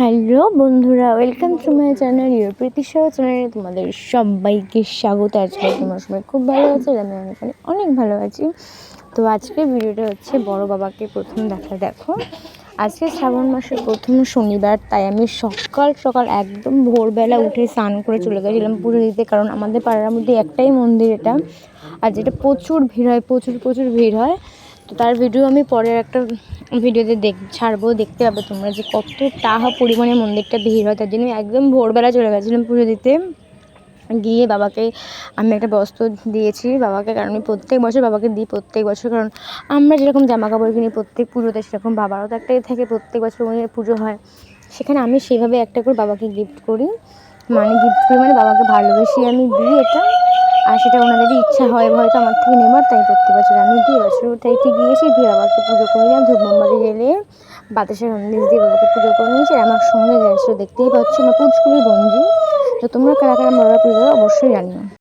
Hello বন্ধুরা welcome to my channel your Pritisha চ্যানেলে তোমাদের সবাইকে স্বাগত। আজকে তোমার সবাই খুব ভালো আছে আমি অনেক অনেক অনেক ভালো আছি। তো আজকের ভিডিওটা হচ্ছে বড় বাবাকে প্রথম দেখা, দেখো। আজকে শ্রাবণ মাসের প্রথম শনিবার, তাই আমি সকাল সকাল একদম ভোরবেলা উঠে স্নান করে চলে গেছিলাম পুজো দিতে, কারণ আমাদের পাড়ার মধ্যে একটাই মন্দির এটা। আর যেটা প্রচুর ভিড় হয়, প্রচুর প্রচুর ভিড় হয়। তো তার ভিডিও আমি পরের একটা ভিডিওতে দেখ ছাড়বো, দেখতে পাবে তোমরা যে কতটা পরিমাণে মন্দিরটা ভিড় হয়। তার জন্য একদম ভোরবেলা চলে গেছিলাম পুজো দিতে। গিয়ে বাবাকে আমি একটা বস্ত্র দিয়েছি বাবাকে, কারণ আমি প্রত্যেক বছর বাবাকে দিই প্রত্যেক বছর, কারণ আমরা যেরকম জামা কাপড় কিনি প্রত্যেক পুজোতে সেরকম বাবারও তো একটাই থাকে, প্রত্যেক বছর উনি পুজো হয়। সেখানে আমি সেভাবে একটা করে বাবাকে গিফট করি। মানে গিফট করি মানে বাবাকে ভালোবেসে আমি দিই এটা। আর সেটা ওনাদেরই ইচ্ছা হয় হয়তো আমার থেকে নেবার, তাই প্রত্যেক বছর আমি দিয়ে বছর তাই ঠিক গিয়েছি, দিয়ে বাবাকে পুজো করলাম ধূপ মোমবাতি বাতাসের সন্দেশ দিয়ে বাবাকে পুজো করে নিয়েছি, আর আমার সঙ্গে গেছিল দেখতেই পাচ্ছ, আমার পুচকুলি বঞ্জি। তো তোমরা কারা কারা বড়রা পুজো অবশ্যই জানিও।